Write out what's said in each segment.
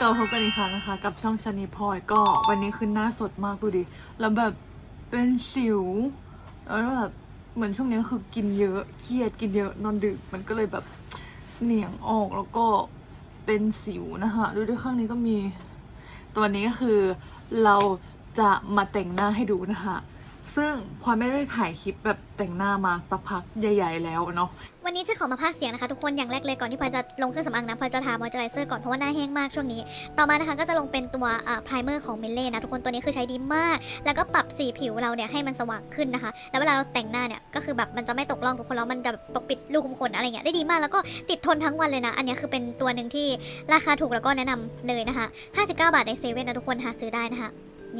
กลับมาพบกันอีกครั้งนะคะ กับช่องชานีพอยก็วันนี้คือหน้าสดมากดูดิ แล้วแบบเป็นสิว แล้วแบบเหมือนช่วงนี้คือกินเยอะเครียดกินเยอะนอนดึกมันก็เลยแบบเหนียงออกแล้วก็เป็นสิวนะคะดูด้วยข้างนี้ก็มี ตัวนี้ก็คือเราจะมาแต่งหน้าให้ดูนะคะ ซึ่งพลอยไม่ได้ถ่ายคลิปแบบแต่งหน้ามาสักพักใหญ่ ๆ แล้วเนาะ วันนี้จะขอมาพากเสียงนะคะทุกคนอย่างแรกเลยก่อนที่พลอยจะลงเครื่องสำอางนะพลอยจะทามอยเจอไรเซอร์ก่อนเพราะว่าหน้าแห้งมากช่วงนี้ ต่อมานะคะก็จะลงเป็นตัวอ่าไพรเมอร์ของเมลเล่นะทุกคนตัวนี้คือใช้ดีมาก แล้วก็ปรับสีผิวเราเนี่ยให้มันสว่างขึ้นนะคะ แล้วเวลาเราแต่งหน้าเนี่ยก็คือแบบมันจะไม่ตกล่องทุกคนแล้วมันจะปกปิดรูขุมขนอะไรเงี้ยได้ดีมากแล้วก็ติดทนทั้งวันเลยนะ อันนี้คือเป็นตัวหนึ่งที่ราคาถูกแล้วก็แนะนำเลยนะคะ59 บาทในเซเว่นนะทุกคนหาซื้อได้นะคะ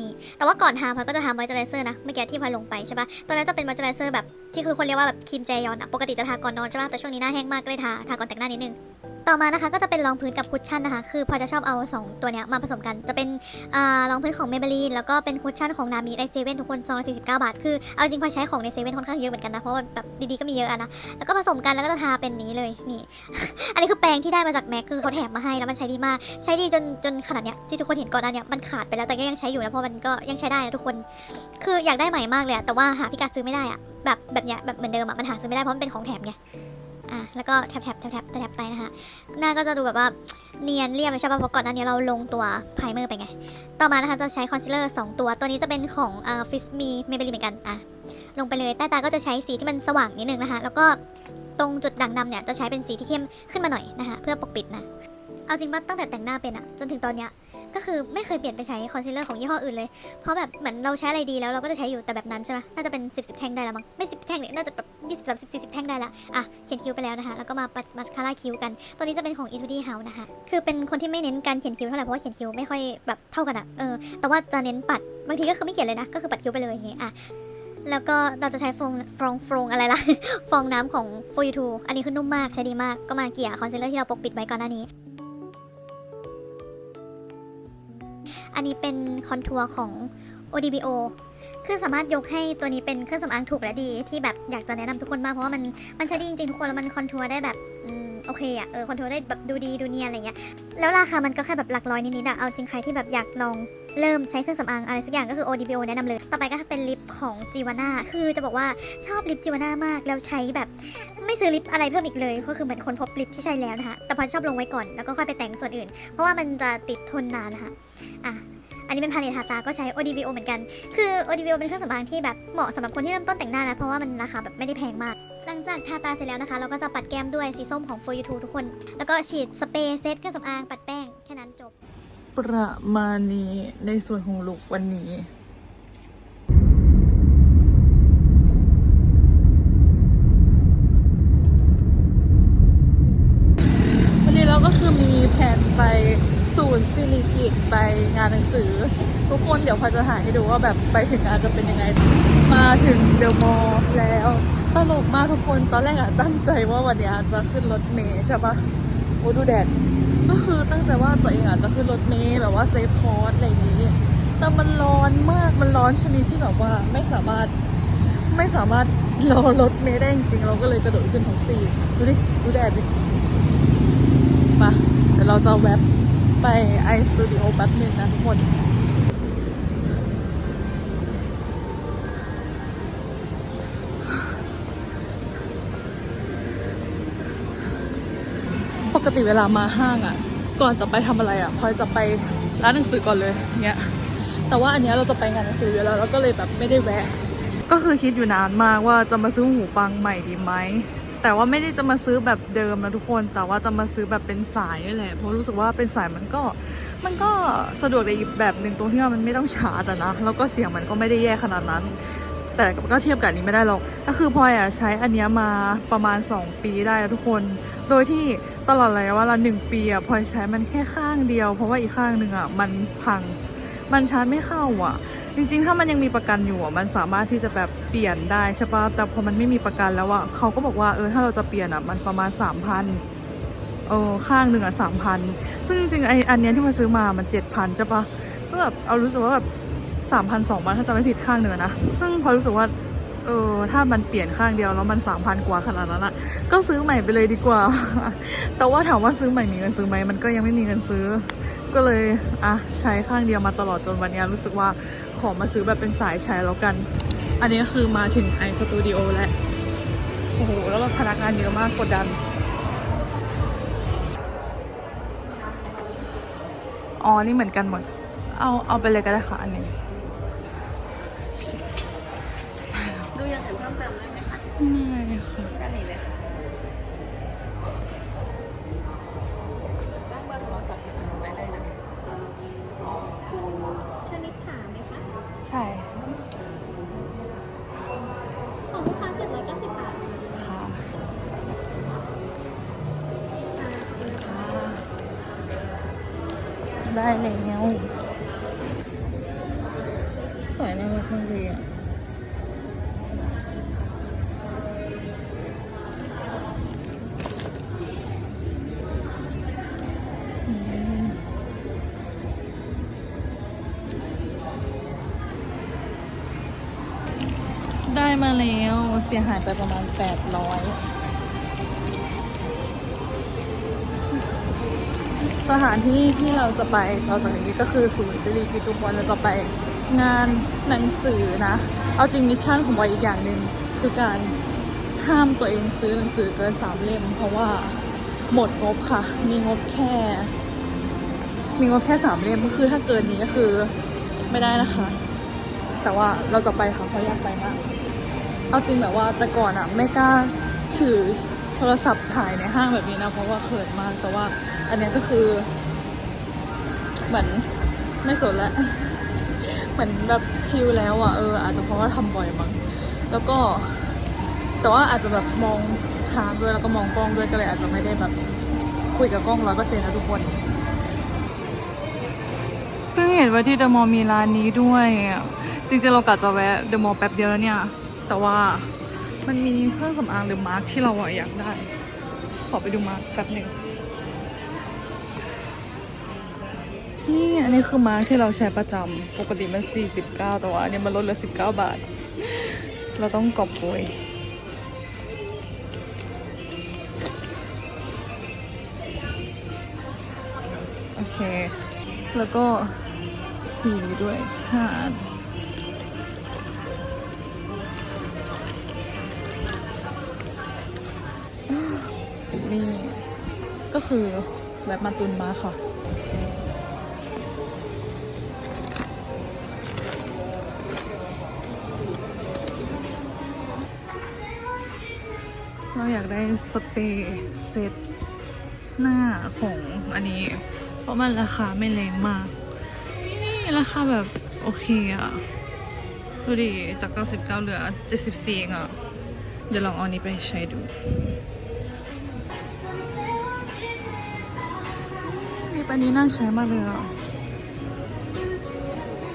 นี่ แต่ว่าก่อนทาพายก็จะทามอยเจอไรเซอร์นะเมื่อกี้ที่พายลงไปใช่ปะตัวนั้นจะเป็นมอยเจอไรเซอร์แบบที่คือคนเรียกว่าแบบครีมเจยอนอะปกติจะทาก่อนนอนใช่ปะแต่ช่วงนี้หน้าแห้งมากก็เลยทาทาก่อนแต่งหน้านิดนึง ต่อมานะคะก็จะเป็นรองพื้นกับคุชชั่นนะคะ คือพอจะชอบเอา 2 ตัวเนี้ยมาผสมกัน จะเป็นรองพื้นของ Maybelline แล้วก็เป็นคุชชั่นของนามิในเซเว่นทุกคน249 บาท คือเอาจริงพอใช้ของในเซเว่นค่อนข้างเยอะเหมือนกันนะ เพราะแบบดีๆก็มีเยอะอะนะ แล้วก็ผสมกันแล้วก็จะทาเป็นนี้เลย นี่ อันนี้คือแปรงที่ได้มาจากแม็กคือเขาแถมมาให้แล้วมันใช้ดีมาก ใช้ดีจนจนขนาดเนี้ยที่ทุกคนเห็นก่อนหน้าเนี้ยมันขาดไปแล้วแต่ก็ยังใช้อยู่นะเพราะมันก็ยังใช้ได้นะทุกคน คืออยากได้ใหม่มากเลยแต่ว่าหาพิกัดซื้อไม่ได้อะแบบแบบเนี้ยแบบเหมือนเดิมอะมันหาซื้อไม่ได้เพราะมันเป็นของแถมไง อะแล้วก็แท็บแท็บแท็บแท็บแท็บไปนะคะหน้าก็จะดูแบบว่าเนียนเรียบใช่ป่ะเพราะก่อนหน้านี้เราลงตัวไพรเมอร์ไปไง ต่อมานะคะจะใช้คอนซีลเลอร์2ตัว ตัวนี้จะเป็นของเอ่อฟิสมีเมเบลีเหมือนกันอะลงไปเลยใต้ตาก็จะใช้สีที่มันสว่างนิดนึงนะคะ แล้วก็ตรงจุดด่างดำเนี่ยจะใช้เป็นสีที่เข้มขึ้นมาหน่อยนะคะเพื่อปกปิดนะ เอาจริงป่ะตั้งแต่แต่งหน้าเป็นอะจนถึงตอนเนี้ย ก็คือไม่เคยเปลี่ยนไปใช้คอนซีลเลอร์ของยี่ห้ออื่นเลย เพราะแบบเหมือนเราใช้อะไรดีแล้วเราก็จะใช้อยู่แต่แบบนั้นใช่ไหมน่าจะเป็น 10 10แท่งได้แล้วมั้งไม่ 10 แท่งเนี่ยน่าจะแบบ20 30 40แท่งได้ละอะเขียนคิ้วไปแล้วนะคะแล้วก็มาปัดมาสคาร่าคิ้วกัน ตัวนี้จะเป็นของ e t u d y House นะคะคือเป็นคนที่ไม่เน้นการเขียนคิ้วเท่าไหร่เพราะว่าเขียนคิ้วไม่ค่อยแบบเท่ากันอะเออแต่ว่าจะเน้นปัดบางทีก็คือไม่เขียนเลยนะก็คือปัดคิ้วไปเลยอย่างเงี้ยอะแล้วก็เราจะใช้ฟองฟองฟองอะไรล่ะ ฟองน้ำของ For You อันนี้คือนุ่มมากใช้ดีมากก็มาเกี่ยคอนซีลเลอร์ที่เราปกปิดไว้ก่อนหน้านี้ อันนี้เป็นคอนทัวร์ของ ODBO คือสามารถยกให้ตัวนี้เป็นเครื่องสำอางถูกและดีที่แบบอยากจะแนะนำทุกคนมากเพราะว่ามันมันใช้ดีจริงๆทุกคนแล้วมันคอนทัวร์ได้แบบอืม โอเคอะเออคอนทัวร์ได้แบบดูดีดูเนียนอะไรเงี้ยแล้วราคามันก็แค่แบบหลักร้อยนิดๆอะเอาจริงใครที่แบบอยากลองเริ่มใช้เครื่องสำอางอะไรสักอย่างก็คือ ODBO แนะนำเลย ต่อไปก็เป็นลิปของจีวาน่าคือจะบอกว่าชอบลิปจีวาน่ามาก แล้วใช้แบบไม่ซื้อลิปอะไรเพิ่มอีกเลย ก็คือเหมือนคนพบลิปที่ใช้แล้วนะคะ แต่พอชอบลงไว้ก่อนแล้วก็ค่อยไปแต่งส่วนอื่น เพราะว่ามันจะติดทนนานนะคะอะอันนี้เป็นพาเลตทาตาก็ใช้ ODBO เหมือนกัน คือ ODBO เป็นเครื่องสำอางที่แบบเหมาะสำหรับคนที่เริ่มต้นแต่งหน้านะ เพราะว่ามันราคาแบบไม่ได้แพงมาก หลังจากทาตาเสร็จแล้วนะคะ เราก็จะปัดแก้มด้วยสีส้มของ For You To ทุกคน แล้วก็ฉีดสเปรย์เซตเครื่องสำอางปัดแป้ง แค่นั้นจบ ประมาณนี้ในส่วนของลุกวันนี้นี้เราก็คือมีแผนไปศูนย์ซิลิกิตไปงานหนังสือ ทุกคน เดี๋ยวพอจะถ่ายให้ดูว่าแบบไปถึงงานจะเป็นยังไง มาถึงเดอะมอแล้ว ตลกมากทุกคน ตอนแรกอะตั้งใจว่าวันนี้จะขึ้นรถเมล์ใช่ปะโอ้ดูแดด ก็คือตั้งใจว่าตัวเองอาจจะขึ้นรถเมล์แบบว่าเซฟคอร์สอะไรอย่างนี้ แต่มันร้อนมาก มันร้อนชนิดที่แบบว่าไม่สามารถไม่สามารถรอรถเมล์ได้จริงๆ เราก็เลยกระโดดขึ้นแท็กซี่ดูดิ ดูแดดดิมาเดี๋ยวเราจะแวบไปไอสตูดิโอแป๊บหนึงนะทุกคน กติเวลามาห้างอะ่ะ ก่อนจะไปทำอะไรอะ่ะพลอยจะไปร้านหนังสือก่อนเลยเงี้ยแต่ว่าอันเนี้ยเราจะไปงานหนังสือแล้วเราก็เลยแบบไม่ได้แวะ ก็คือคิดอยู่นานมากว่าจะมาซื้อหูฟังใหม่ดีไหมแต่ว่าไม่ได้จะมาซื้อแบบเดิมนะทุกคน แต่ว่าจะมาซื้อแบบเป็นสายนี่แหละเพราะรู้สึกว่าเป็นสายมันก็ มันก็สะดวกในอีกแบบหนึ่งตรงที่ว่ามันไม่ต้องชาร์จนะแล้วก็เสียงมันก็ไม่ได้แย่ขนาดนั้น แต่ก็เทียบกับนนี้ไม่ได้หรอกก็คือพลอยอะใช้อันเนี้ยมาประมาณ 2 ปีได้แล้วทุกคน โดยที่ ตลอดระยะเวลาหนึ่งปีอะพลอยใช้มันแค่ข้างเดียว เพราะว่าอีกข้างหนึ่งอะมันพังมันชาร์จไม่เข้าอะ จริง ๆ ถ้ามันยังมีประกันอยู่อะมันสามารถที่จะแบบเปลี่ยนได้ใช่ปะแต่พอมันไม่มีประกันแล้วอะเขาก็บอกว่าเออถ้าเราจะเปลี่ยนอะมันประมาณสามพันเออข้างหนึ่งอะสามพันซึ่งจริงๆไออันเนี้ยที่มาซื้อมามันเจ็ดพันใช่ปะซึ่งแบบเอารู้สึกว่าแบบสามพันสองพันถ้าจะไม่ผิดข้างหนึ่งอนะซึ่งพอรู้สึกว่า เออ ถ้ามันเปลี่ยนข้างเดียวแล้วมันสามพันกว่าขนาดนั้นอะก็ซื้อใหม่ไปเลยดีกว่า แต่ว่าถามว่าซื้อใหม่มีเงินซื้อไหมมันก็ยังไม่มีเงินซื้อ ก็เลยอะใช้ข้างเดียวมาตลอดจนวันนี้รู้สึกว่าขอมาซื้อแบบเป็นสายใช้แล้วกัน อันนี้คือมาถึงไอสตูดิโอแล้วโอ้โหแล้วก็พนักงานเยอะมากกดดันอ๋อนี่เหมือนกันหมด เอาเอาไปเลยก็ได้ค่ะอันนี้ ดูอย่างอื่น เพิ่มเติมได้ไหมคะไม่ค่ะด้านนี้เลยค่ะแจ้งเบอร์โทรศัพท์ไปเลยนะชนิดถามไหมคะใช่ของลูกค้า790บาทค่ะได้แล้วสวยน่ารักมากเลยอะ สียหายไปประมาณ 800 สถานที่ที่เราจะไปต่อจากนี้ก็คือศูนย์สิริกิติ์ทุกคนเราจะไปงานหนังสือนะ เอาจริงมิชชั่นของบอยอีกอย่างหนึ่งคือการห้ามตัวเองซื้อหนังสือเกินสามเล่ม เพราะว่าหมดงบค่ะ มีงบแค่ มีงบแค่สามเล่มก็คือถ้าเกินนี้ก็คือไม่ได้นะคะ แต่ว่าเราจะไปค่ะเพราะอยากไปมาก เอาจริงแบบว่าแต่ก่อนอะไม่กล้าถือโทรศัพท์ถ่ายในห้างแบบนี้นะเพราะว่าเขินมากแต่ว่าอันนี้ก็คือเหมือนไม่สนแล้วเหมือนแบบชิลแล้วอะเอออาจจะเพราะว่าทำบ่อยมั้งแล้วก็ แต่ว่าอาจจะแบบมองทางด้วยแล้วก็มองกล้องด้วยก็เลยอาจจะไม่ได้แบบคุยกับกล้องร้อยเปอร์เซ็นต์นะทุกคนเพิ่งเห็นว่าที่เดอะมอลล์มีร้านนี้ด้วย จริงๆเรากะจะแวะเดอะมอลล์แป๊บเดียวแล้วเนี่ย แต่ว่ามันมีเครื่องสำอางหรือมาร์คที่เราอยากได้ ขอไปดูมาร์คแป๊บหนึ่งนี่อันนี้คือมาร์คที่เราใช้ประจำปกติมัน 49 แต่ว่าอันนี้มันลดเหลือ 19 บาท เราต้องกอบโกยโอเค แล้วก็สีนี้ด้วยห้าอัน คือแบบมาตุนมาค่ะ เราอยากได้สเปรย์เซตหน้าของอันนี้ เพราะมันราคาไม่แรงมาก นี่ราคาแบบโอเคอะดูดิจาก 99 เหลือ 74เองอะเดี๋ยวลองเอาอันนี้ไปใช้ดู มีปานนี้น่าใช้มากเลยอะ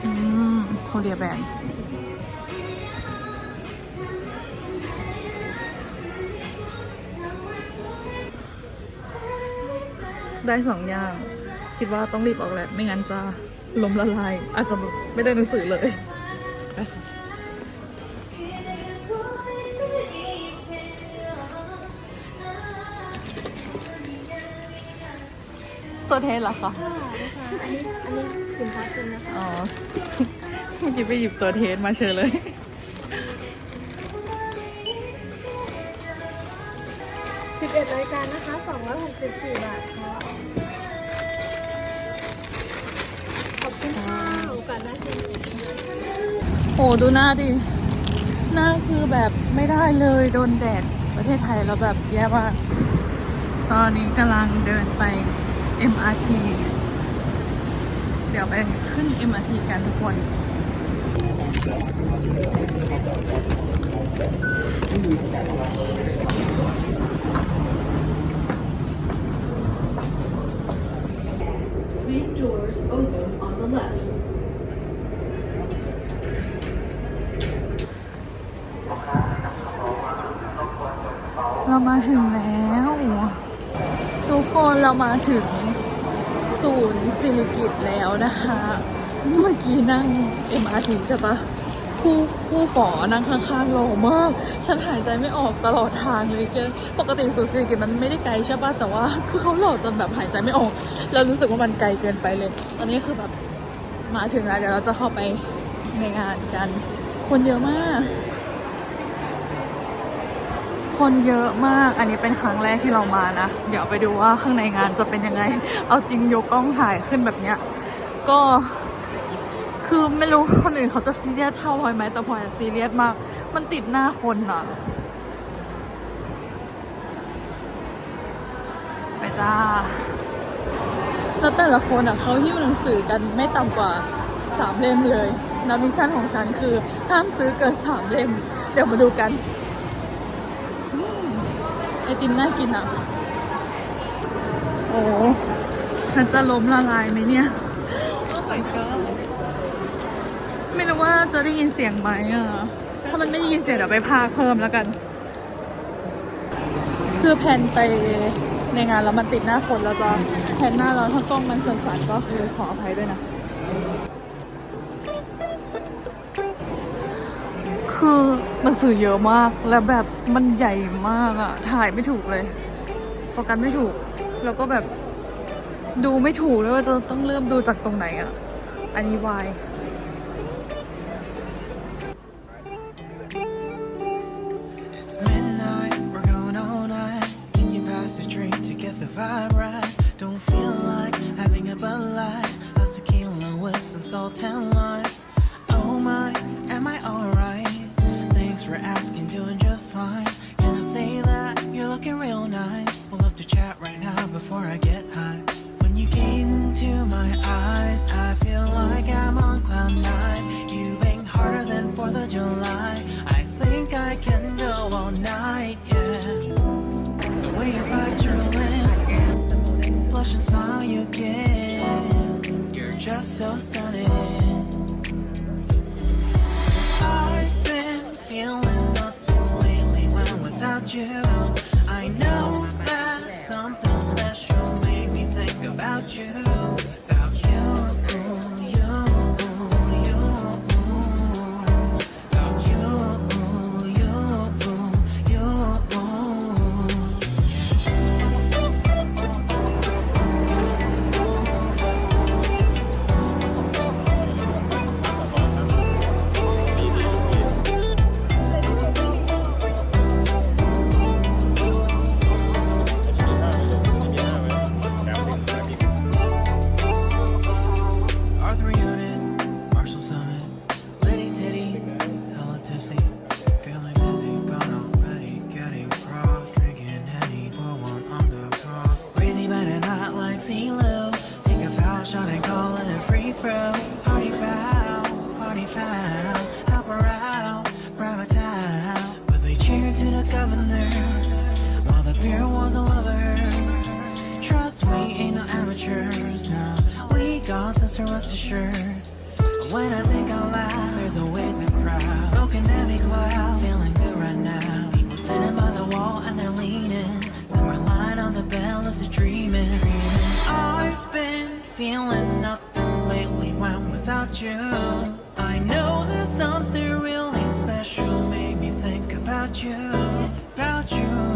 อืมโคเรียแบนได้สองอย่าง คิดว่าต้องรีบออกแหละ ไม่งั้นจะล้มละลาย อาจจะไม่ได้หนังสือเลย ตัวเทสเหรอคะค่ะนะคะอันนี้อันนี้สินค้าจริงนะคะอ๋อเมื่อกี้ไปหยิบตัวเทสมาเฉยเลย11รายการนะคะ264บาทค่ะขอบคุณค่ะโอกาสหน้าเจอกันโหดูหน้าดิ หน้าคือแบบไม่ได้เลยโดนแดดประเทศไทยแล้วแบบแย่มากตอนนี้กำลังเดินไป MRT เดี๋ยวไปขึ้น MRT กันทุกคน Three doors open on the left. เรามาถึงแล้วทุก คนเรามาถึงศูนย์สิริกิตแล้วนะคะ เมื่อกี้นั่ง MRT ใช่ปะผู้ผู้ฝอนั่งข้างๆหล่อมาก ฉันหายใจไม่ออกตลอดทางเลยแกปกติสุสิริกิตมันไม่ได้ไกลใช่ป่ะแต่ว่าคือเขาหล่อจนแบบหายใจไม่ออกเรารู้สึกว่ามันไกลเกินไปเลย ตอนนี้คือแบบมาถึงแล้วเดี๋ยวเราจะเข้าไปในงานกัน คนเยอะมาก คนเยอะมาก อันนี้เป็นครั้งแรกที่เรามานะ เดี๋ยวไปดูว่าข้างในงานจะเป็นยังไง เอาจริงยกกล้องถ่ายขึ้นแบบเนี้ย ก็ คือไม่รู้คนอื่นเขาจะซีเรียสเท่าพลอยไหมแต่พลอยซีเรียสมาก มันติดหน้าคนอะไปจ้า แล้วแต่ละคนอะเขาหิ้วหนังสือกันไม่ต่ำกว่าสามเล่มเลยนาวิชชั่นของฉันคือห้ามซื้อเกินสามเล่ม เดี๋ยวมาดูกัน อติมน่ากินอะ โอ้ฉันจะล้มละลายไหมเนี่ย โอ้ my god ไม่รู้ว่าจะได้ยินเสียงไหมอะ ถ้ามันไม่ได้ยินเสียงเดี๋ยวไปพากเพิ่มแล้วกัน คือแผ่นไปในงานแล้วมันติดหน้าคนแล้วจะแผ่นหน้าเราถ้ากล้องมันสั่นๆก็คือขออภัยด้วยนะ คือหนังสือเยอะมากแล้วแบบมันใหญ่มากอะถ่ายไม่ถูกเลยโฟกัสไม่ถูก แล้วก็แบบดูไม่ถูกเลยว่าจะต้องเริ่มดูจากตรงไหนอะอันนี้วาย midnight, we're going all night. Can you pass a drink to get the vibe about you. About you.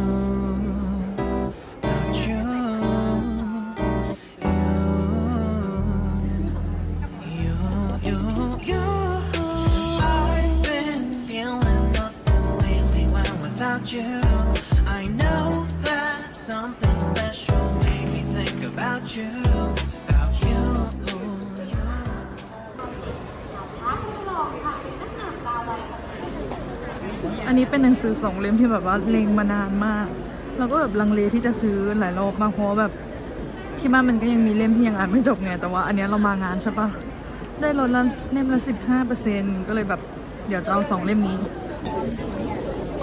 นนี้เป็นหนังสือสองเล่มที่แบบว่าเลงมานานมาก แล้วก็แบบลังเลที่จะซื้อหลายรอบมากเพราะว่าแบบที่บ้านมันก็ยังมีเล่มที่ยังอ่านไม่จบไง แต่ว่าอันเนี้ยเรามางานใช่ปะได้ลดละเล่มละสิบห้าเปอร์เซ็นก็เลยแบบเดี๋ยวจะเอาสองเล่มนี้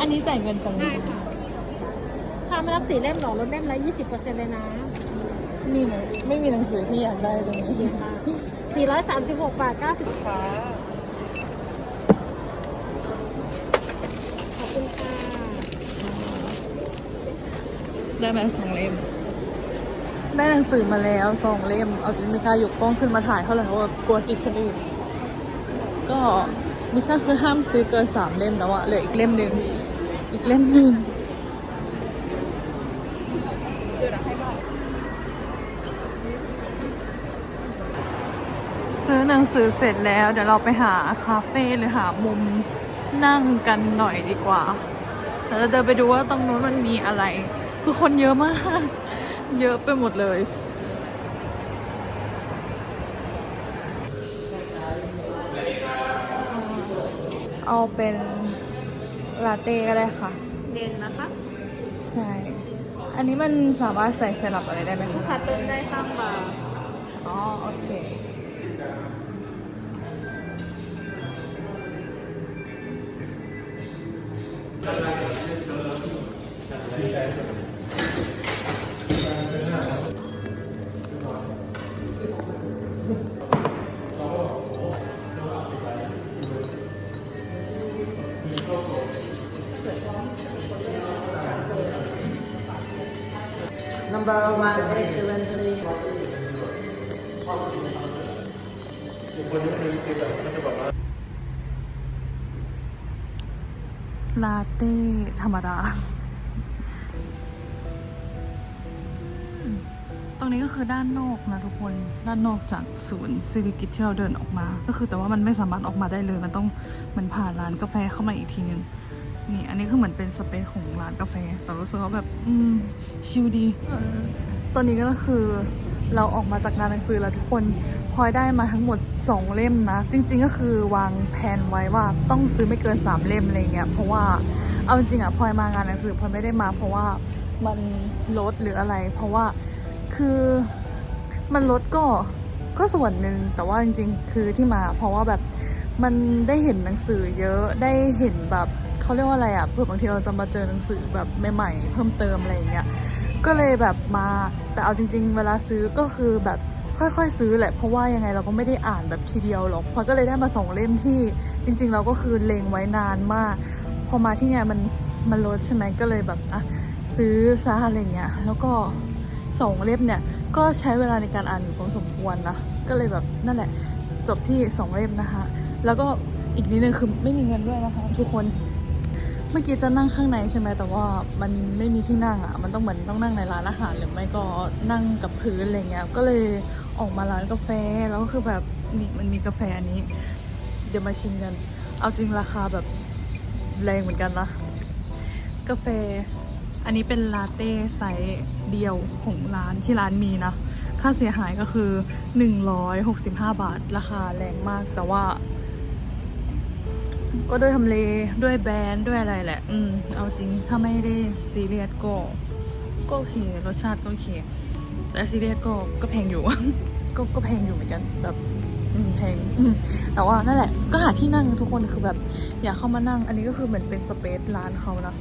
อันนี้จ่ายเงินตรงนี้ถ้าไม่รับสี่เล่มหรอลดเล่มละยี่สิบเปอร์เซ็นต์เลยนะ มีหนังไม่มีหนังสือที่อยากได้ตรงนี้สี่ร้อยสามสิบหกบาทเก้าสิบขอบคุณค่ะ ได้มาสองเล่ม ได้หนังสือมาแล้วสองเล่ม เอาจริงไม่กล้ายกกล้องขึ้นมาถ่ายเท่าไหร่เพราะว่ากลัวติดคนอื่น ก็มิชชั่นคือห้ามซื้อเกินสามเล่มแล้วอะเหลืออีกเล่มหนึ่งอีกเล่มหนึ่งซื้อหนังสือเสร็จแล้ว เดี๋ยวเราไปหาคาเฟ่หรือหามุมนั่งกันหน่อยดีกว่าเราจะเดินไปดูว่าตรงนู้นมันมีอะไร คือคนเยอะมาก เยอะไปหมดเลยเอาเป็นลาเต้ก็ได้ค่ะ เด่นนะคะ ใช่ อันนี้มันสามารถใส่สลับอะไรได้ไหมคะค่ะเติมได้ข้างบาร์อ๋อ โอเค Number one, excellent, please. ลาเต้ธรรมดา ตรงนี้ก็คือด้านนอกนะทุกคน ด้านนอกจากศูนย์ซิริกิตที่เราเดินออกมา ก็คือแต่ว่ามันไม่สามารถออกมาได้เลย มันต้องมันผ่านร้านกาแฟเข้ามาอีกทีนึง นี่อันนี้คือเหมือนเป็นสเปซของร้านกาแฟ แต่รู้สึกว่าแบบ อืม ชิลดี ตอนนี้ก็คือเราออกมาจากงานหนังสือแล้วทุกคนพลอยได้มาทั้งหมด 2 เล่มนะ จริง ๆ ก็คือวางแผนไว้ว่าต้องซื้อไม่เกิน 3 เล่มอะไรเงี้ย เพราะว่าเอาจริงๆอะพลอยมางานหนังสือพลอยไม่ได้มา เพราะว่ามันลดหรืออะไร เพราะว่าคือมันลดก็ก็ส่วนหนึ่งแต่ว่าจริง ๆ คือที่มา เพราะว่าแบบมันได้เห็นหนังสือเยอะได้เห็นแบบ เขาเรียกว่าอะไรอะเผื่อบางทีเราจะมาเจอหนังสือแบบใหม่ๆ เพิ่มเติมอะไรอย่างเงี้ยก็เลยแบบมาแต่เอาจริง ๆ เวลาซื้อก็คือแบบค่อยๆ ซื้อแหละเพราะว่ายังไงเราก็ไม่ได้อ่านแบบทีเดียวหรอกพอก็เลยได้มาสองเล่มที่จริง ๆ เราก็คือเลงไว้นานมากพอมาที่เนี่ยมันมันลดใช่ไหมก็เลยแบบอะซื้อซะอะไรเงี้ยแล้วก็สองเล่มเนี่ยก็ใช้เวลาในการอ่านอยู่พอสมควรนะก็เลยแบบนั่นแหละจบที่สองเล่มนะคะ แล้วก็อีกนิดนึงคือไม่มีเงินด้วยนะคะทุกคน เมื่อกี้จะนั่งข้างในใช่ไหมแต่ว่ามันไม่มีที่นั่งอะ มันต้องเหมือนต้องนั่งในร้านอาหารหรือไม่ก็นั่งกับพื้นอะไรเงี้ย ก็เลยออกมาร้านกาแฟแล้วก็คือแบบนี่มันมีกาแฟอันนี้ เดี๋ยวมาชิมกัน เอาจริงราคาแบบแรงเหมือนกันนะ กาแฟ อันนี้เป็นลาเต้ไซส์เดียวของร้านที่ร้านมีนะ ค่าเสียหายก็คือ 165 บาท ราคาแรงมากแต่ว่า ก็ด้วยทำเลด้วยแบรนด์ด้วยอะไรแหละ อืม เอาจริงถ้าไม่ได้ซีเรียสก็ก็โอเครสชาติก็โอเค แต่ซีเรียสก็ก็แพงอยู่ ก็ก็แพงอยู่เหมือนกันแบบอืมแพงอืแต่ว่านั่นแหละ ก็หาที่นั่งทุกคนคือแบบ อยากเข้ามานั่ง อันนี้ก็คือเหมือนเป็นสเปซร้านเขานะ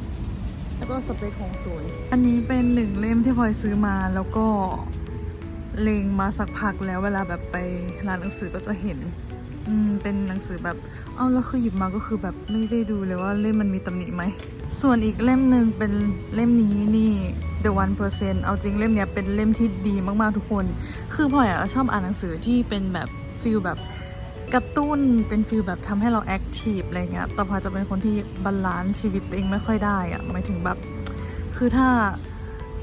แล้วก็สเปซของศูนย์อันนี้เป็นหนึ่งเล่มที่พลอยซื้อมาแล้วก็เลงมาสักพักแล้วเวลาแบบไปร้านหนังสือก็จะเห็น อืมเป็นหนังสือแบบ เอาแล้วคือหยิบมาก็คือแบบไม่ได้ดูเลยว่าเล่มมันมีตำหนิไหม ส่วนอีกเล่มหนึ่งเป็นเล่มนี้นี่ The One Percent เอาจริงเล่มเนี้ยเป็นเล่มที่ดีมากๆทุกคน คือพลอยอะชอบอ่านหนังสือที่เป็นแบบฟิลแบบกระตุ้นเป็นฟิลแบบทำให้เราแอคทีฟอะไรเงี้ย แต่พอจะเป็นคนที่บาลานซ์ชีวิตตัวเองไม่ค่อยได้อะหมายถึงแบบ คือถ้า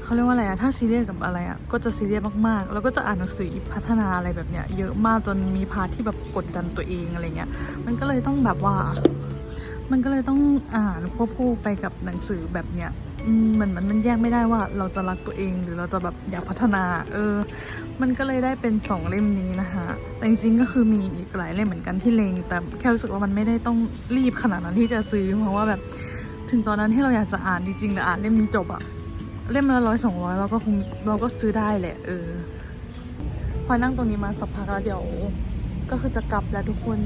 เขาเรียกว่าอะไรอะถ้าซีเรียสกับอะไรอะก็จะซีเรียสมากๆ แล้วก็จะอ่านหนังสือพัฒนาอะไรแบบเนี้ยเยอะมากจนมีพาที่แบบกดดันตัวเองอะไรเงี้ย มันก็เลยต้องแบบว่า มันก็เลยต้องอ่านควบคู่ไปกับหนังสือแบบเนี้ยอืมมันมันมันแยกไม่ได้ว่าเราจะรักตัวเองหรือเราจะแบบอยากพัฒนา เออ มันก็เลยได้เป็นสองเล่มนี้นะคะแต่จริงๆก็คือมีอีกหลายเล่มเหมือนกันที่เลงแต่แค่รู้สึกว่ามันไม่ได้ต้องรีบขนาดนั้นที่จะซื้อเพราะว่าแบบถึงตอนนั้นที่เราอยากจะอ่านจริงๆหรืออ่านเล่มนี้จบอะ เล่มละร้อยสองร้อยเราก็คงเราก็ซื้อได้แหละ เออ พอนั่งตรงนี้มาสักพักแล้วเดี๋ยว ก็คือจะกลับแล้วทุกคน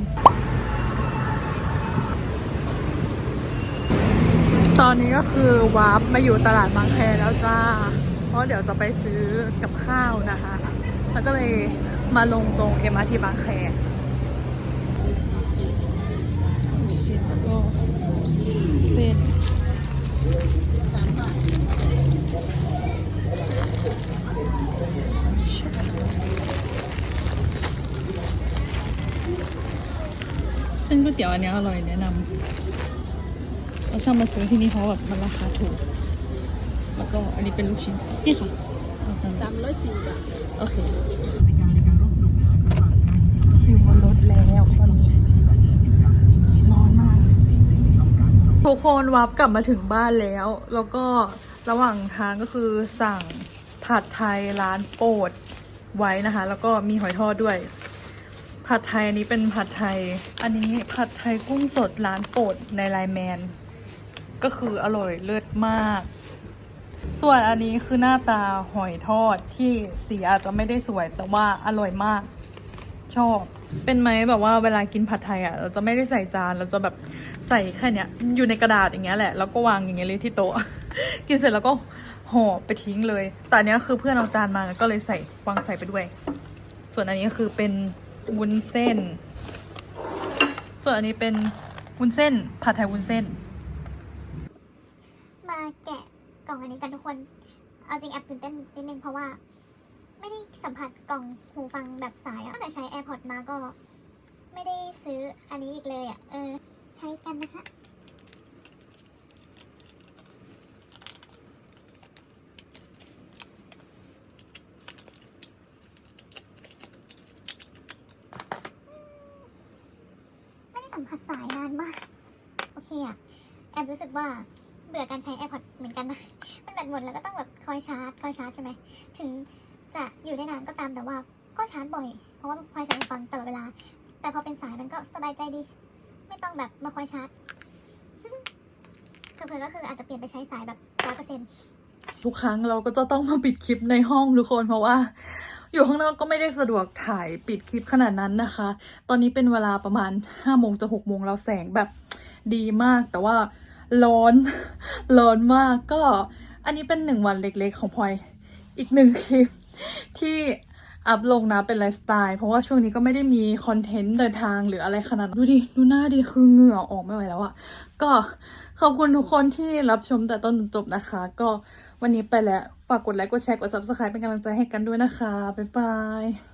ตอนนี้ก็คือวาร์ปมาอยู่ตลาดบางแคแล้วจ้า เพราะเดี๋ยวจะไปซื้อกับข้าวนะคะ แล้วก็เลยมาลงตรง MRT บางแคแล้วก็เส้น ส้นก๋วยเตี๋ยวอันเนี้ยอร่อยแนะนำเราชอบมาซื้อที่นี่เพราะแบบมันราคาถูก แล้วก็อันนี้เป็นลูกชิ้น นี่ค่ะเอาตามสามร้อยสี่บาทโอเคอยู่บนรถแล้วตอนนี้ร้อนมาก ทุกคนวับกลับมาถึงบ้านแล้ว แล้วก็ระหว่างทางก็คือสั่งผัดไทยร้านโปรดไว้นะคะ แล้วก็มีหอยทอดด้วย ผัดไทยอันนี้เป็นผัดไทย อันนี้ผัดไทยกุ้งสดร้านโปรดในไลแมน ก็คืออร่อยเลิศมาก ส่วนอันนี้คือหน้าตาหอยทอดที่สีอาจจะไม่ได้สวยแต่ว่าอร่อยมาก ชอบ เป็นไหมแบบว่าเวลากินผัดไทยอะ เราจะไม่ได้ใส่จานเราจะแบบใส่แค่เนี้ยอยู่ในกระดาษอย่างเงี้ยแหละแล้วก็วางอย่างเงี้ยเลยที่โต๊ะกินเสร็จแล้วก็ห่อไปทิ้งเลย แต่อันเนี้ยคือเพื่อนเอาจานมาก็เลยใส่วางใส่ไปด้วย ส่วนอันนี้คือเป็น วุ้นเส้น ส่วนอันนี้เป็นวุ้นเส้น ผัดไทยวุ้นเส้น มาแกะกล่องอันนี้กันทุกคน เอาจริงแอบตื่นเต้นนิดนึงเพราะว่า ไม่ได้สัมผัสกล่องหูฟังแบบสายอะตั้งแต่ใช้ AirPods มาก็ ไม่ได้ซื้ออันนี้อีกเลยอะเออ ใช้กันนะคะ ไม่ได้สัมผัสสายนานมาก โอเคอะแอบรู้สึกว่าเบื่อการใช้ AirPods เหมือนกันนะ มันแบตหมดแล้วก็ต้องแบบคอยชาร์จ คอยชาร์จใช่ไหม ถึงจะอยู่ได้นานก็ตามแต่ว่าก็ชาร์จบ่อย เพราะว่าคอยใส่หูฟังตลอดเวลา แต่พอเป็นสายมันก็สบายใจดี ไม่ต้องแบบมาคอยชาร์จเพื่อก็คืออาจจะเปลี่ยนไปใช้สายแบบร้อยเปอร์เซ็นต์ทุกครั้งเราก็จะต้องมาปิดคลิปในห้องทุกคนเพราะว่า อยู่ข้างนอกก็ไม่ได้สะดวกถ่ายปิดคลิปขนาดนั้นนะคะ ตอนนี้เป็นเวลาประมาณ5โมงจะ6โมงแล้วแสงแบบดีมาก แต่ว่าร้อนร้อนมากก็อันนี้เป็นหนึ่งวันเล็กๆ ของพลอยอีกหนึ่งคลิปที่อัพลงนะเป็นไลฟ์สไตล์ เพราะว่าช่วงนี้ก็ไม่ได้มีคอนเทนต์เดินทางหรืออะไรขนาดนั้นดูดิ ดูหน้าดิ คือเหงื่อออกไม่ไหวแล้วอะ ก็ขอบคุณทุกคนที่รับชมแต่ต้นจนจบนะคะ ก็วันนี้ไปแล้ว ฝากกดไลค์กดแชร์กด subscribe เป็นกำลังใจให้กันด้วยนะคะ บ๊ายบาย